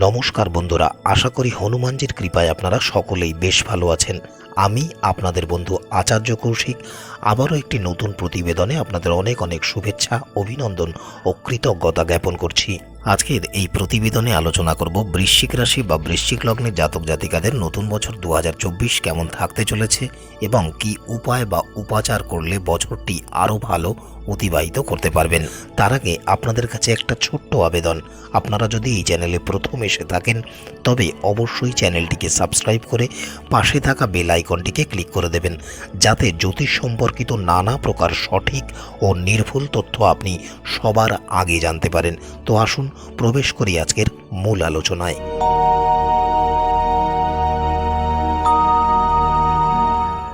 নমস্কার বন্ধুরা, আশা করি হনুমানজির কৃপায় আপনারা সকলেই বেশ ভালো আছেন। আমি আপনাদের বন্ধু আচার্য কৌশিক আবারও একটি নতুন প্রতিবেদনে আপনাদের অনেক অনেক শুভেচ্ছা, অভিনন্দন ও কৃতজ্ঞতা জ্ঞাপন করছি। আজকের এই প্রতিবেদনে আলোচনা করব বৃশ্চিক রাশি বা বৃশ্চিক লগ্নের জাতক জাতিকাদের নতুন বছর দু হাজার চব্বিশ কেমন থাকতে চলেছে এবং কি উপায় বা উপাচার করলে বছরটি আরও ভালো অতিবাহিত করতে পারবেন। তার আগে আপনাদের কাছে একটা ছোট্ট আবেদন। আপনারা যদি এই চ্যানেলে প্রথম এসে থাকেন, তবে অবশ্যই চ্যানেলটিকে সাবস্ক্রাইব করে পাশে থাকা বেল আইকনটিকে ক্লিক করে দেবেন, যাতে জ্যোতিষ সম্পর্কিত নানা প্রকার সঠিক ও নির্ভুল তথ্য আপনি সবার আগে জানতে পারেন। তো আসুন প্রবেশ করি আজকের মূল আলোচনায়।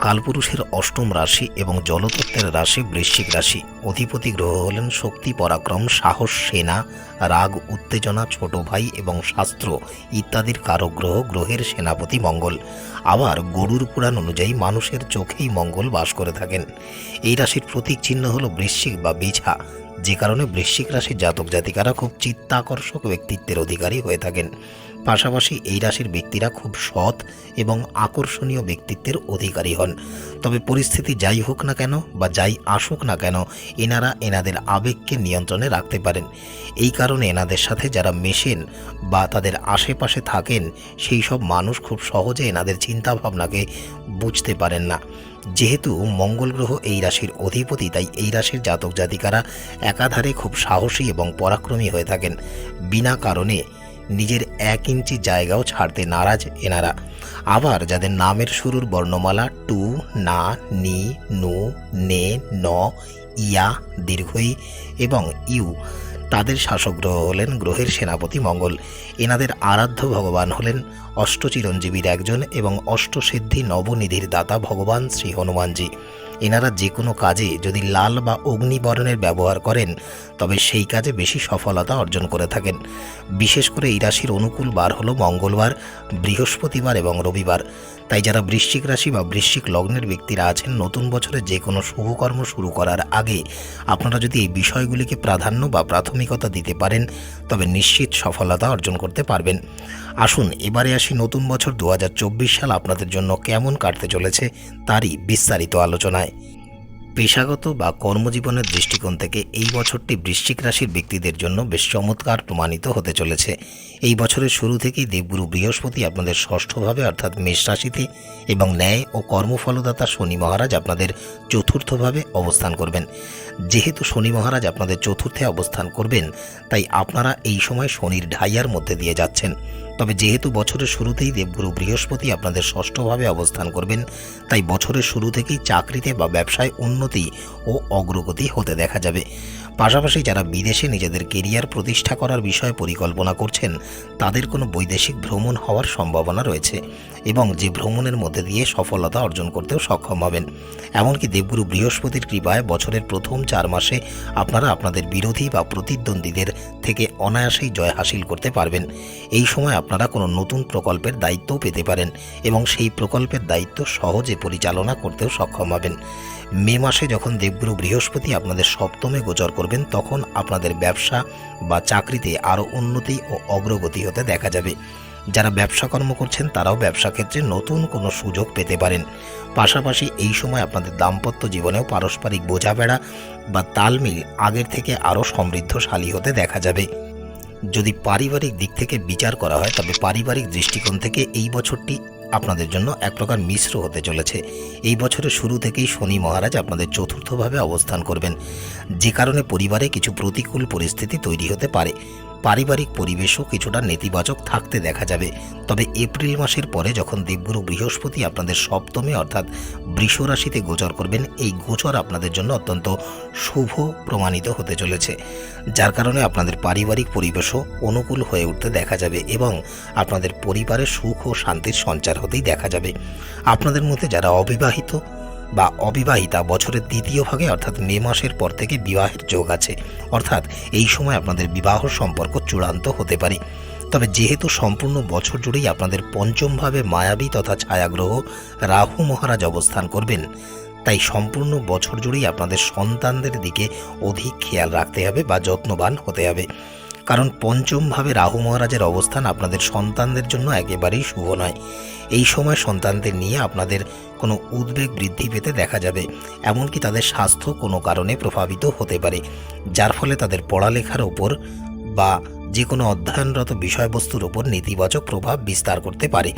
কালপুরুষের অষ্টম রাশি এবং জলতত্ত্বের রাশি বৃশ্চিক রাশি। অধিপতি গ্রহ হলেন শক্তি, পরাক্রম, সাহস, সেনা, রাগ, উত্তেজনা, ছোট ভাই এবং শাস্ত্র ইত্যাদির কারক গ্রহ গ্রহের সেনাপতি মঙ্গল। আবার গরুর পুরাণ অনুযায়ী মানুষের চোখেই মঙ্গল বাস করে থাকেন। এই রাশির প্রতীক চিহ্ন হল বৃশ্চিক বা বিছা। যে কারণে বৃশ্চিক রাশির জাতক জাতিকারা খুব চিত্তাকর্ষক ব্যক্তিত্বের অধিকারী হয়ে থাকেন। পাশাপাশি এই রাশির ব্যক্তিরা খুব সৎ এবং আকর্ষণীয় ব্যক্তিত্বের অধিকারী হন। তবে পরিস্থিতি যাই হোক না কেন বা যাই আসুক না কেন, এনারা এনাদের আবেগকে নিয়ন্ত্রণে রাখতে পারেন। এই কারণে এনাদের সাথে যারা মেশেন বা তাদের আশেপাশে থাকেন, সেই সব মানুষ খুব সহজে এনাদের চিন্তাভাবনাকে বুঝতে পারেন না। যেহেতু মঙ্গল গ্রহ এই রাশির অধিপতি, তাই এই রাশির জাতক জাতিকারা একাধারে খুব সাহসী এবং পরাক্রমী হয়ে থাকেন। বিনা কারণে নিজের এক ইঞ্চি জায়গাও ছাড়তে নারাজ এনারা। আবার যাদের নামের শুরুর বর্ণমালা টু, না, নি, নু, নে, ন, ইয়া, দীর্ঘই এবং ইউ তাদের শাসক গ্রহ হলেন গ্রহের সেনাপতি মঙ্গল। এনাদের আরাধ্য ভগবান হলেন অষ্টচিরঞ্জীবীর একজন এবং অষ্টসিদ্ধি নবনিধির দাতা ভগবান শ্রী হনুমানজি। এনারা যে কোনো কাজে যদি লাল বা অগ্নিবরণের ব্যবহার করেন, তবে সেই কাজে বেশি সফলতা অর্জন করে থাকেন। বিশেষ করে এই রাশির অনুকূল বার হলো মঙ্গলবার, বৃহস্পতিবার এবং রবিবার। তাই যারা বৃশ্চিক রাশি বা বৃশ্চিক লগ্নের ব্যক্তিরা আছেন, নতুন বছরে যে কোনো শুভকর্ম শুরু করার আগে আপনারা যদি এই বিষয়গুলিকে প্রাধান্য বা প্রাথমিকতা দিতে পারেন, তবে নিশ্চিত সফলতা অর্জন করতে পারবেন। আসুন, এবারে আসি নতুন বছর দু হাজার চব্বিশ সাল আপনাদের জন্য কেমন কাটতে চলেছে, তারই বিস্তারিত আলোচনায়। পেশাগত বা কর্মজীবনের দৃষ্টিকোণ থেকে এই বছরটি বৃশ্চিক রাশির ব্যক্তিদের জন্য বেশ চমৎকার প্রমাণিত হতে চলেছে। এই বছরের শুরু থেকেই দেবগুরু বৃহস্পতি আপনাদের ষষ্ঠভাবে অর্থাৎ মেষ রাশিতে এবং ন্যায় ও কর্মফলদাতা শনি মহারাজ আপনাদের চতুর্থভাবে অবস্থান করবেন। যেহেতু শনি মহারাজ আপনাদের চতুর্থে অবস্থান করবেন, তাই আপনারা এই সময় শনির ঢাইয়ার মধ্যে দিয়ে যাচ্ছেন। তবে যেহেতু বছরের শুরুতেই দেবগুরু বৃহস্পতি আপনাদের ষষ্ঠভাবে অবস্থান করবেন, তাই বছরের শুরু থেকেই চাকরিতে বা ব্যবসায় উন্নতি ও অগ্রগতি হতে দেখা যাবে। পাশাপাশি যারা বিদেশে নিজেদের কেরিয়ার প্রতিষ্ঠা করার বিষয়ে পরিকল্পনা করছেন, তাদের কোনো বৈদেশিক ভ্রমণ হওয়ার সম্ভাবনা রয়েছে এবং যে ভ্রমণের মধ্যে দিয়ে সফলতা অর্জন করতেও সক্ষম হবেন। এমনকি দেবগুরু বৃহস্পতির কৃপায় বছরের প্রথম চার মাসে আপনারা আপনাদের বিরোধী বা প্রতিদ্বন্দ্বীদের থেকে অনায়াসেই জয় হাসিল করতে পারবেন। এই সময় আপনারা কোনো নতুন প্রকল্পের দায়িত্বও পেতে পারেন এবং সেই প্রকল্পের দায়িত্ব সহজে পরিচালনা করতেও সক্ষম হবেন। মে মাসে যখন দেবগুরু বৃহস্পতি আপনাদের সপ্তমে গোচর করবেন, তখন আপনাদের ব্যবসা বা চাকরিতে আরও উন্নতি ও অগ্রগতি হতে দেখা যাবে। যারা ব্যবসা কর্ম করছেন, তারাও ব্যবসা ক্ষেত্রে নতুন কোনো সুযোগ পেতে পারেন। পাশাপাশি এই সময় আপনাদের দাম্পত্য জীবনেও পারস্পরিক বোঝাপড়া বা তালমিল আগের থেকে আরও সমৃদ্ধশালী হতে দেখা যাবে। যদি পারিবারিক দিক থেকে বিচার করা হয়, তবে পারিবারিক দৃষ্টিকোণ থেকে এই বছরটি আপনাদের জন্য এক প্রকার মিশ্র হতে চলেছে। এই বছরের শুরু থেকেই শনি মহারাজ আপনাদের চতুর্থভাবে অবস্থান করবেন। যে কারণে পরিবারে কিছু প্রতিকূল পরিস্থিতি তৈরি হতে পারে। পারিবারিক পরিবেশও কিছুটা নেতিবাচক থাকতে দেখা যাবে। তবে এপ্রিল মাসের পরে যখন দেবগুরু বৃহস্পতি আপনাদের সপ্তমে অর্থাৎ বৃষ রাশিতে গোচর করবেন, এই গোচর আপনাদের জন্য অত্যন্ত শুভ প্রমাণিত হতে চলেছে। যার কারণে আপনাদের পারিবারিক পরিবেশও অনুকূল হয়ে উঠতে দেখা যাবে এবং আপনাদের পরিবারে সুখ ও শান্তির সঞ্চার হতেই দেখা যাবে। আপনাদের মধ্যে যারা অবিবাহিত বা অবিবাহিতা বছরের দ্বিতীয় ভাগে, অর্থাৎ মে মাসের পর থেকে বিবাহের যোগ আছে, অর্থাৎ এই সময় আপনাদের বিবাহ সম্পর্ক চূড়ান্ত হতে পারে। তবে যেহেতু সম্পূর্ণ বছর জুড়েই আপনাদের পঞ্চমভাবে মায়াবী তথা ছায়াগ্রহ রাহু মহারাজ অবস্থান করবেন, তাই সম্পূর্ণ বছর জুড়েই আপনাদের সন্তানদের দিকে অধিক খেয়াল রাখতে হবে বা যত্নবান হতে হবে। কারণ পঞ্চমভাবে রাহু মহারাজের অবস্থান আপনাদের সন্তানদের জন্য একেবারেই শুভ নয়। এই সময় সন্তানদের নিয়ে আপনাদের কোনো উদ্বেগ বৃদ্ধি পেতে দেখা যাবে, এমনকি তাদের স্বাস্থ্য কোনো কারণে প্রভাবিত হতে পারে, যার ফলে তাদের পড়ালেখার ওপর বা যে কোনো অধ্যয়নরত বিষয়বস্তুর ওপর নেতিবাচক প্রভাব বিস্তার করতে পারে।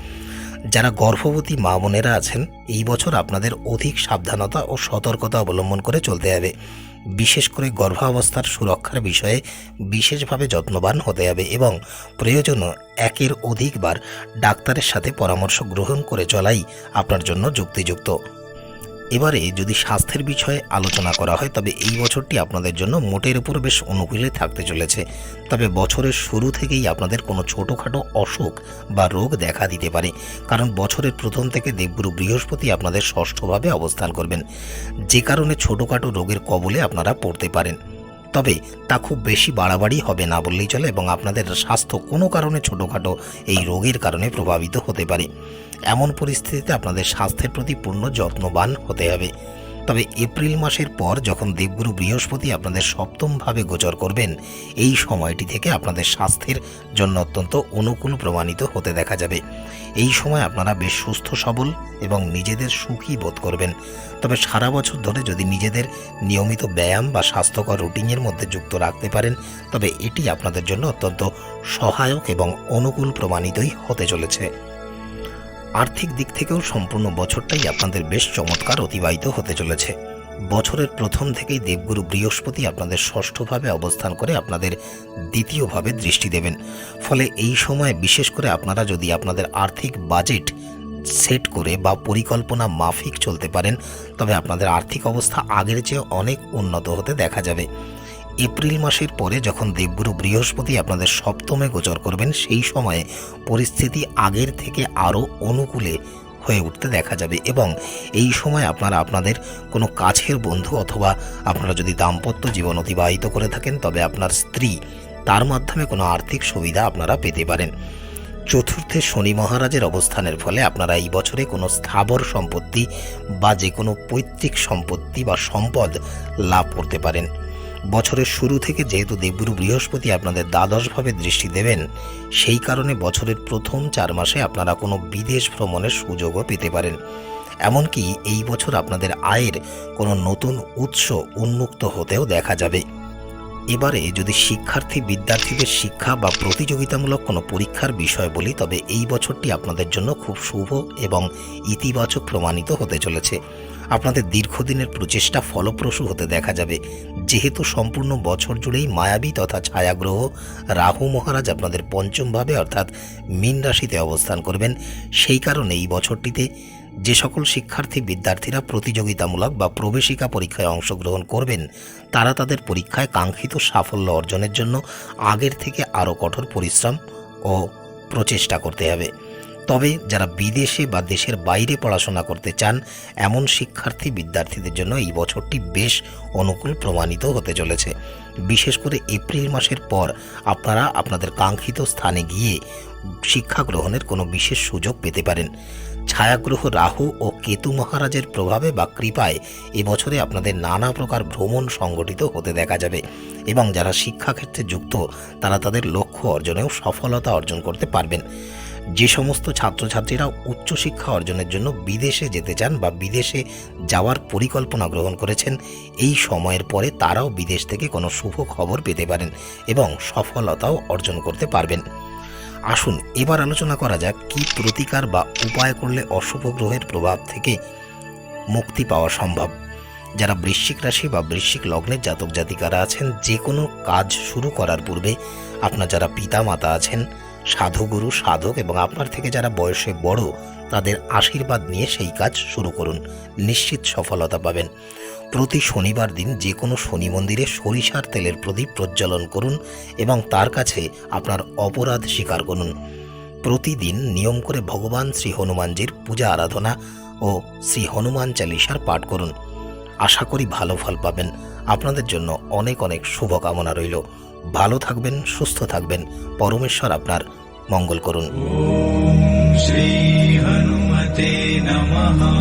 যারা গর্ভবতী মা বোনেরা আছেন, এই বছর আপনাদের অধিক সাবধানতা ও সতর্কতা অবলম্বন করে চলতে হবে। বিশেষ করে গর্ভাবস্থার সুরক্ষার বিষয়ে বিশেষভাবে যত্নবান হতে হবে এবং প্রয়োজনও একের অধিকবার ডাক্তারের সাথে পরামর্শ গ্রহণ করে চলাই আপনার জন্য যুক্তিযুক্ত। এবারে যদি স্বাস্থ্যের বিষয়ে আলোচনা করা হয়, তবে এই বছরটি আপনাদের জন্য মোটের উপর বেশ অনুকূলে থাকতে চলেছে। তবে বছরের শুরু থেকেই আপনাদের কোনো ছোটোখাটো অসুখ বা রোগ দেখা দিতে পারে, কারণ বছরের প্রথম থেকে দেবগুরু বৃহস্পতি আপনাদের ষষ্ঠভাবে অবস্থান করবেন। যে কারণে ছোটোখাটো রোগের কবলে আপনারা পড়তে পারেন। তবে তা খুব বেশি বাড়াবাড়ি হবে না বললেই চলে এবং আপনাদের স্বাস্থ্য কোনো কারণে ছোটোখাটো এই রোগের কারণে প্রভাবিত হতে পারে। এমন পরিস্থিতিতে আপনাদের স্বাস্থ্যের প্রতি পূর্ণ যত্নবান হতে হবে। তবে এপ্রিল মাসের পর যখন দেবগুরু বৃহস্পতি আপনাদের সপ্তমভাবে গোচর করবেন, এই সময়টি থেকে আপনাদের স্বাস্থ্যের জন্য অত্যন্ত অনুকূল প্রমাণিত হতে দেখা যাবে। এই সময় আপনারা বেশ সুস্থ, সবল এবং নিজেদের সুখী বোধ করবেন। তবে সারা বছর ধরে যদি নিজেদের নিয়মিত ব্যায়াম বা স্বাস্থ্যকর রুটিনের মধ্যে যুক্ত রাখতে পারেন, তবে এটি আপনাদের জন্য অত্যন্ত সহায়ক এবং অনুকূল প্রমাণিতই হতে চলেছে। আর্থিক দিক থেকেও সম্পূর্ণ বছরটাই আপনাদের বেশ চমৎকার অতিবাহিত হতে চলেছে। বছরের প্রথম থেকেই দেবগুরু বৃহস্পতি আপনাদের ষষ্ঠভাবে অবস্থান করে আপনাদের দ্বিতীয়ভাবে দৃষ্টি দেবেন। ফলে এই সময় বিশেষ করে আপনারা যদি আপনাদের আর্থিক বাজেট সেট করে বা পরিকল্পনা মাফিক চলতে পারেন, তবে আপনাদের আর্থিক অবস্থা আগের চেয়ে অনেক উন্নত হতে দেখা যাবে। এপ্রিল মাসের পরে যখন দেবগুরু বৃহস্পতি আপনাদের সপ্তমে গোচর করবেন, সেই সময়ে পরিস্থিতি আগের থেকে আরও অনুকূলে হয়ে উঠতে দেখা যাবে এবং এই সময় আপনারা আপনাদের কোনো কাছের বন্ধু অথবা আপনারা যদি দাম্পত্য জীবন অতিবাহিত করে থাকেন, তবে আপনার স্ত্রী, তার মাধ্যমে কোনো আর্থিক সুবিধা আপনারা পেতে পারেন। চতুর্থে শনি মহারাজের অবস্থানের ফলে আপনারা এই বছরে কোনো স্থাবর সম্পত্তি বা যে কোনো পৈতৃক সম্পত্তি বা সম্পদ লাভ করতে পারেন। বছরের শুরু থেকে যেহেতু দেবগুরু বৃহস্পতি আপনাদের দ্বাদশভাবে দৃষ্টি দেবেন, সেই কারণে বছরের প্রথম চার মাসে আপনারা কোনো বিদেশ ভ্রমণের সুযোগও পেতে পারেন। এমনকি এই বছর আপনাদের আয়ের কোনো নতুন উৎস উন্মুক্ত হতেও দেখা যাবে। এবারে যদি শিক্ষার্থী, বিদ্যার্থীদের শিক্ষা বা প্রতিযোগিতামূলক কোনো পরীক্ষার বিষয় বলি, তবে এই বছরটি আপনাদের জন্য খুব শুভ এবং ইতিবাচক প্রমাণিত হতে চলেছে। আপনাদের দীর্ঘদিনের প্রচেষ্টা ফলপ্রসূ হতে দেখা যাবে। যেহেতু সম্পূর্ণ বছর জুড়েই মায়াবী তথা ছায়াগ্রহ, রাহু মহারাজ আপনাদের পঞ্চমভাবে অর্থাৎ মীন রাশিতে অবস্থান করবেন। সেই কারণে এই বছরটিতে যে সকল শিক্ষার্থী বিদ্যার্থীরা প্রতিযোগিতামূলক বা প্রবেশিকা পরীক্ষায় অংশগ্রহণ করবেন, তারা তাদের পরীক্ষায় কাঙ্ক্ষিত সাফল্য অর্জনের জন্য আগের থেকে আরও কঠোর পরিশ্রম ও প্রচেষ্টা করতে হবে। তবে যারা বিদেশে বা দেশের বাইরে পড়াশোনা করতে চান, এমন শিক্ষার্থী বিদ্যার্থীদের জন্য এই বছরটি বেশ অনুকূল প্রমাণিত হতে চলেছে। বিশেষ করে এপ্রিল মাসের পর আপনারা আপনাদের কাঙ্ক্ষিত স্থানে গিয়ে শিক্ষা গ্রহণের কোনো বিশেষ সুযোগ পেতে পারেন। ছায়াগ্রহ রাহু ও কেতু মহারাজের প্রভাবে বা কৃপায় এবছরে আপনাদের নানা প্রকার ভ্রমণ সংগঠিত হতে দেখা যাবে এবং যারা শিক্ষাক্ষেত্রে যুক্ত, তারা তাদের লক্ষ্য অর্জনেও সফলতা অর্জন করতে পারবেন। যে সমস্ত ছাত্রছাত্রীরা উচ্চশিক্ষা অর্জনের জন্য বিদেশে যেতে চান বা বিদেশে যাওয়ার পরিকল্পনা গ্রহণ করেছেন, এই সময়ের পরে তারাও বিদেশ থেকে কোনো শুভ খবর পেতে পারেন এবং সফলতাও অর্জন করতে পারবেন। আসুন, এবার আলোচনা করা যাক কি প্রতিকার বা উপায় করলে অশুভ গ্রহের প্রভাব থেকে মুক্তি পাওয়া সম্ভব। যারা বৃশ্চিক রাশি বা বৃশ্চিক লগ্নের জাতক জাতিকারা আছেন যে কোনো কাজ শুরু করার পূর্বে আপনার যারা পিতা মাতা আছেন সাধুগুরু সাধক এবং আপনার থেকে যারা বয়সে বড়, তাদের আশীর্বাদ নিয়ে সেই কাজ শুরু করুন। নিশ্চিত সফলতা পাবেন। প্রতি শনিবার দিন যে কোনো শনি মন্দিরে সরিষার তেলের প্রদীপ প্রজ্বলন করুন এবং তার কাছে আপনার অপরাধ স্বীকার করুন। প্রতিদিন নিয়ম করে ভগবান শ্রী হনুমানজির পূজা আরাধনা ও শ্রী হনুমান চালিসার পাঠ করুন। আশা করি ভালো ফল পাবেন। আপনাদের জন্য অনেক অনেক শুভকামনা রইল। ভালো থাকবেন, সুস্থ থাকবেন। পরমেশ্বর আপনার মঙ্গল করুন। শ্রী হনুমতে নমঃ